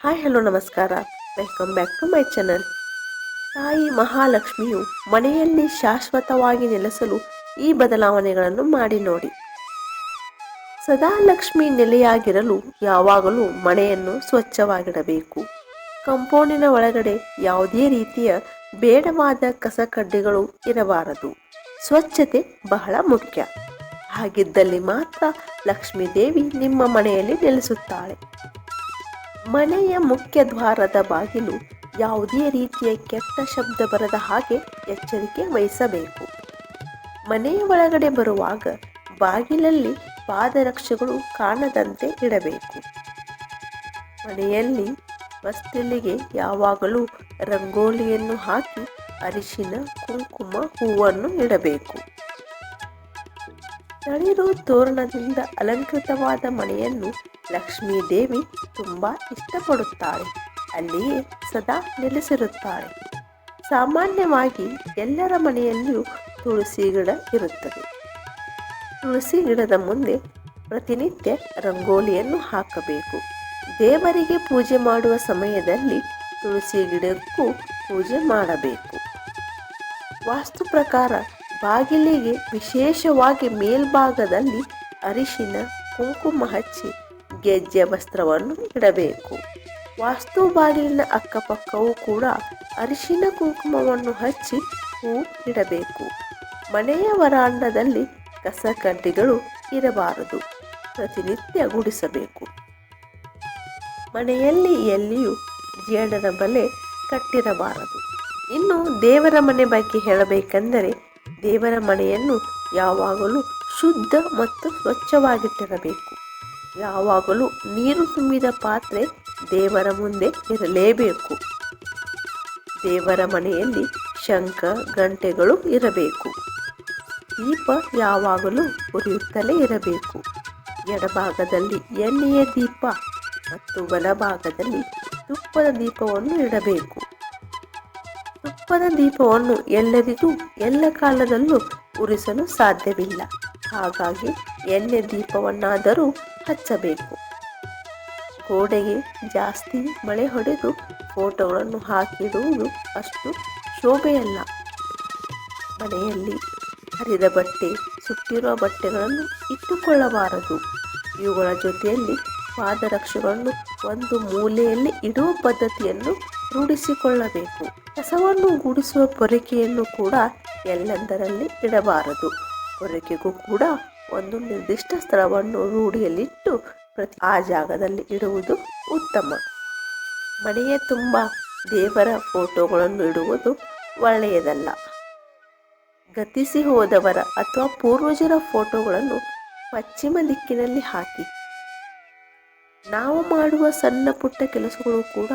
Hi hello ನಮಸ್ಕಾರ. Welcome back to my channel ತಾಯಿ ಮಹಾಲಕ್ಷ್ಮಿಯು ಮನೆಯಲ್ಲಿ ಶಾಶ್ವತವಾಗಿ ನೆಲೆಸಲು ಈ ಬದಲಾವಣೆಗಳನ್ನು ಮಾಡಿ ನೋಡಿ. ಸದಾ ಲಕ್ಷ್ಮಿ ನೆಲೆಯಾಗಿರಲು ಯಾವಾಗಲೂ ಮನೆಯನ್ನು ಸ್ವಚ್ಛವಾಗಿಡಬೇಕು. ಕಂಪೌಂಡಿನ ಒಳಗಡೆ ಯಾವುದೇ ರೀತಿಯ ಬೇಡವಾದ ಕಸಕಡ್ಡಿಗಳು ಇರಬಾರದು. ಸ್ವಚ್ಛತೆ ಬಹಳ ಮುಖ್ಯ. ಹಾಗಿದ್ದಲ್ಲಿ ಮಾತ್ರ ಲಕ್ಷ್ಮೀ ದೇವಿ ನಿಮ್ಮ ಮನೆಯಲ್ಲಿ ನೆಲೆಸುತ್ತಾಳೆ. ಮನೆಯ ಮುಖ್ಯ ದ್ವಾರದ ಬಾಗಿಲು ಯಾವುದೇ ರೀತಿಯ ಕೆಟ್ಟ ಶಬ್ದ ಬರದ ಹಾಗೆ ಎಚ್ಚರಿಕೆ ವಹಿಸಬೇಕು. ಮನೆಯ ಒಳಗಡೆ ಬರುವಾಗ ಬಾಗಿಲಲ್ಲಿ ಪಾದರಕ್ಷೆಗಳು ಕಾಣದಂತೆ ಇಡಬೇಕು. ಮನೆಯಲ್ಲಿ ಬಸ್ತಿಲಿಗೆ ಯಾವಾಗಲೂ ರಂಗೋಲಿಯನ್ನು ಹಾಕಿ ಅರಿಶಿನ, ಕುಂಕುಮ, ಹೂವನ್ನು ಇಡಬೇಕು. ತಳಿರು ತೋರಣದಿಂದ ಅಲಂಕೃತವಾದ ಮನೆಯನ್ನು ಲಕ್ಷ್ಮೀ ದೇವಿ ತುಂಬ ಇಷ್ಟಪಡುತ್ತಾಳೆ ಅಲ್ಲಿಯೇ ಸದಾ ನೆಲೆಸಿರುತ್ತಾಳೆ ಸಾಮಾನ್ಯವಾಗಿ ಎಲ್ಲರ ಮನೆಯಲ್ಲಿಯೂ ತುಳಸಿ ಗಿಡ ಇರುತ್ತದೆ. ತುಳಸಿ ಗಿಡದ ಮುಂದೆ ಪ್ರತಿನಿತ್ಯ ರಂಗೋಲಿಯನ್ನು ಹಾಕಬೇಕು. ದೇವರಿಗೆ ಪೂಜೆ ಮಾಡುವ ಸಮಯದಲ್ಲಿ ತುಳಸಿ ಗಿಡಕ್ಕೂ ಪೂಜೆ ಮಾಡಬೇಕು. ವಾಸ್ತು ಪ್ರಕಾರ ಬಾಗಿಲಿಗೆ ವಿಶೇಷವಾಗಿ ಮೇಲ್ಭಾಗದಲ್ಲಿ ಅರಿಶಿನ, ಕುಂಕುಮ ಹಚ್ಚಿ ಗೆಜ್ಜೆ ವಸ್ತ್ರವನ್ನು ಇಡಬೇಕು. ವಾಸ್ತು ಬಾಗಿಲಿನ ಅಕ್ಕಪಕ್ಕವೂ ಕೂಡ ಅರಿಶಿನ ಕುಂಕುಮವನ್ನು ಹಚ್ಚಿ ಹೂ ಇಡಬೇಕು. ಮನೆಯ ವರಾಂಡದಲ್ಲಿ ಕಸಕಡ್ಡಿಗಳು ಇರಬಾರದು. ಪ್ರತಿನಿತ್ಯ ಗುಡಿಸಬೇಕು. ಮನೆಯಲ್ಲಿ ಎಲ್ಲಿಯೂ ಜೇಡರ ಬಲೆ ಕಟ್ಟಿರಬಾರದು. ಇನ್ನು ದೇವರ ಮನೆ ಬಗ್ಗೆ ಹೇಳಬೇಕೆಂದರೆ ದೇವರ ಮನೆಯನ್ನು ಯಾವಾಗಲೂ ಶುದ್ಧ ಮತ್ತು ಸ್ವಚ್ಛವಾಗಿಟ್ಟಿರಬೇಕು. ಯಾವಾಗಲೂ ನೀರು ತುಂಬಿದ ಪಾತ್ರೆ ದೇವರ ಮುಂದೆ ಇರಲೇಬೇಕು. ದೇವರ ಮನೆಯಲ್ಲಿ ಶಂಖ, ಗಂಟೆಗಳು ಇರಬೇಕು. ದೀಪ ಯಾವಾಗಲೂ ಉರಿಯುತ್ತಲೇ ಇರಬೇಕು. ಎಡಭಾಗದಲ್ಲಿ ಎಣ್ಣೆಯ ದೀಪ ಮತ್ತು ಬಲಭಾಗದಲ್ಲಿ ತುಪ್ಪದ ದೀಪವನ್ನು ಇಡಬೇಕು. ತುಪ್ಪದ ದೀಪವನ್ನು ಎಲ್ಲರಿಗೂ ಎಲ್ಲ ಕಾಲದಲ್ಲೂ ಉರಿಸಲು ಸಾಧ್ಯವಿಲ್ಲ. ಹಾಗಾಗಿ ಎಣ್ಣೆ ದೀಪವನ್ನಾದರೂ ಹಚ್ಚಬೇಕು. ಗೋಡೆಗೆ ಜಾಸ್ತಿ ಮಳೆ ಹೊಡೆದು ಫೋಟೋಗಳನ್ನು ಹಾಕಿಡುವುದು ಅಷ್ಟು ಶೋಭೆಯಲ್ಲ. ಮನೆಯಲ್ಲಿ ಹರಿದ ಬಟ್ಟೆ, ಸುಟ್ಟಿರುವ ಬಟ್ಟೆಗಳನ್ನು ಇಟ್ಟುಕೊಳ್ಳಬಾರದು. ಇವುಗಳ ಜೊತೆಯಲ್ಲಿ ಪಾದರಕ್ಷೆಗಳನ್ನು ಒಂದು ಮೂಲೆಯಲ್ಲಿ ಇಡುವ ಪದ್ಧತಿಯನ್ನು ರೂಢಿಸಿಕೊಳ್ಳಬೇಕು. ಕಸವನ್ನು ಗುಡಿಸುವ ಪೊರಕೆಯನ್ನು ಕೂಡ ಎಲ್ಲೆಂದರಲ್ಲಿ ಇಡಬಾರದು. ಪೊರಕೆಗೂ ಕೂಡ ಒಂದು ನಿರ್ದಿಷ್ಟ ಸ್ಥಳವನ್ನು ರೂಢಿಯಲ್ಲಿಟ್ಟು ಪ್ರತಿ ಆ ಜಾಗದಲ್ಲಿ ಇಡುವುದು ಉತ್ತಮ. ಮನೆಯ ತುಂಬ ದೇವರ ಫೋಟೋಗಳನ್ನು ಇಡುವುದು ಒಳ್ಳೆಯದಲ್ಲ. ಗತಿಸಿ ಹೋದವರ ಅಥವಾ ಪೂರ್ವಜರ ಫೋಟೋಗಳನ್ನು ಪಶ್ಚಿಮ ದಿಕ್ಕಿನಲ್ಲಿ ಹಾಕಿ. ನಾವು ಮಾಡುವ ಸಣ್ಣ ಪುಟ್ಟ ಕೆಲಸಗಳು ಕೂಡ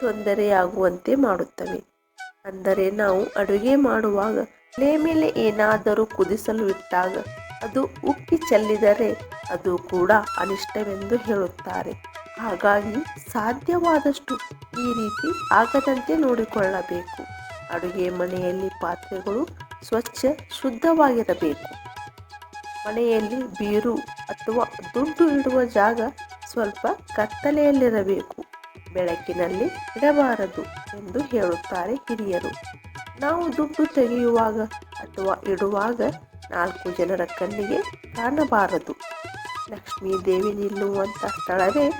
ತೊಂದರೆಯಾಗುವಂತೆ ಮಾಡುತ್ತವೆ. ಅಂದರೆ ನಾವು ಅಡುಗೆ ಮಾಡುವಾಗ ನೇಮೇಲೆ ಮೇಲೆ ಏನಾದರೂ ಕುದಿಸಲು ಇಟ್ಟಾಗ ಅದು ಉಕ್ಕಿ ಚೆಲ್ಲಿದರೆ ಅದು ಕೂಡ ಅನಿಷ್ಟವೆಂದು ಹೇಳುತ್ತಾರೆ. ಹಾಗಾಗಿ ಸಾಧ್ಯವಾದಷ್ಟು ಈ ರೀತಿ ಆಗದಂತೆ ನೋಡಿಕೊಳ್ಳಬೇಕು. ಅಡುಗೆ ಮನೆಯಲ್ಲಿ ಪಾತ್ರೆಗಳು ಸ್ವಚ್ಛ, ಶುದ್ಧವಾಗಿರಬೇಕು. ಮನೆಯಲ್ಲಿ ಬೀರು ಅಥವಾ ದುಡ್ಡು ಇಡುವ ಜಾಗ ಸ್ವಲ್ಪ ಕತ್ತಲೆಯಲ್ಲಿರಬೇಕು. ಬೆಳಕಿನಲ್ಲಿ ಇಡಬಾರದು ಎಂದು ಹೇಳುತ್ತಾರೆ ಹಿರಿಯರು. ನಾವು ದುಡ್ಡು ತೆಗೆಯುವಾಗ ಅಥವಾ ಇಡುವಾಗ ನಾಲ್ಕು ಜನರ ಕಣ್ಣಿಗೆ ಕಾಣಬಾರದು ಲಕ್ಷ್ಮೀ ದೇವಿ ನಿಲ್ಲುವಂಥ ಸ್ಥಳವೇ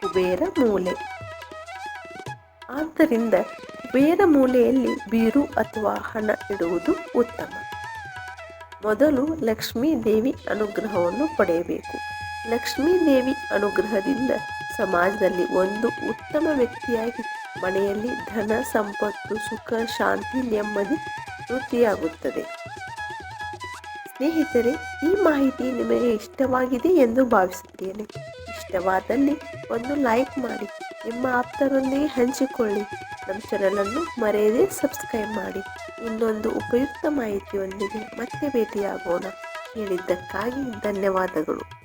ಕುಬೇರ ಮೂಲೆ. ಆದ್ದರಿಂದ ಕುಬೇರ ಮೂಲೆಯಲ್ಲಿ ಬೀರು ಅಥವಾ ಹಣ ಇಡುವುದು ಉತ್ತಮ. ಮೊದಲು ಲಕ್ಷ್ಮೀ ದೇವಿ ಅನುಗ್ರಹವನ್ನು ಪಡೆಯಬೇಕು. ಲಕ್ಷ್ಮೀ ದೇವಿ ಅನುಗ್ರಹದಿಂದ ಸಮಾಜದಲ್ಲಿ ಒಂದು ಉತ್ತಮ ವ್ಯಕ್ತಿಯಾಗಿ ಮನೆಯಲ್ಲಿ ಧನ, ಸಂಪತ್ತು, ಸುಖ, ಶಾಂತಿ, ನೆಮ್ಮದಿ ವೃದ್ಧಿಯಾಗುತ್ತದೆ. ಸ್ನೇಹಿತರೆ, ಈ ಮಾಹಿತಿ ನಿಮಗೆ ಇಷ್ಟವಾಗಿದೆ ಎಂದು ಭಾವಿಸುತ್ತೇನೆ. ಇಷ್ಟವಾದಲ್ಲಿ ಒಂದು ಲೈಕ್ ಮಾಡಿ, ನಿಮ್ಮ ಆಪ್ತರೊಂದಿಗೆ ಹಂಚಿಕೊಳ್ಳಿ. ನಮ್ಮ ಚಾನಲನ್ನು ಮರೆಯದೆ ಸಬ್ಸ್ಕ್ರೈಬ್ ಮಾಡಿ. ಇನ್ನೊಂದು ಉಪಯುಕ್ತ ಮಾಹಿತಿಯೊಂದಿಗೆ ಮತ್ತೆ ಭೇಟಿಯಾಗೋಣ. ಹೇಳಿದ್ದಕ್ಕಾಗಿ ಧನ್ಯವಾದಗಳು.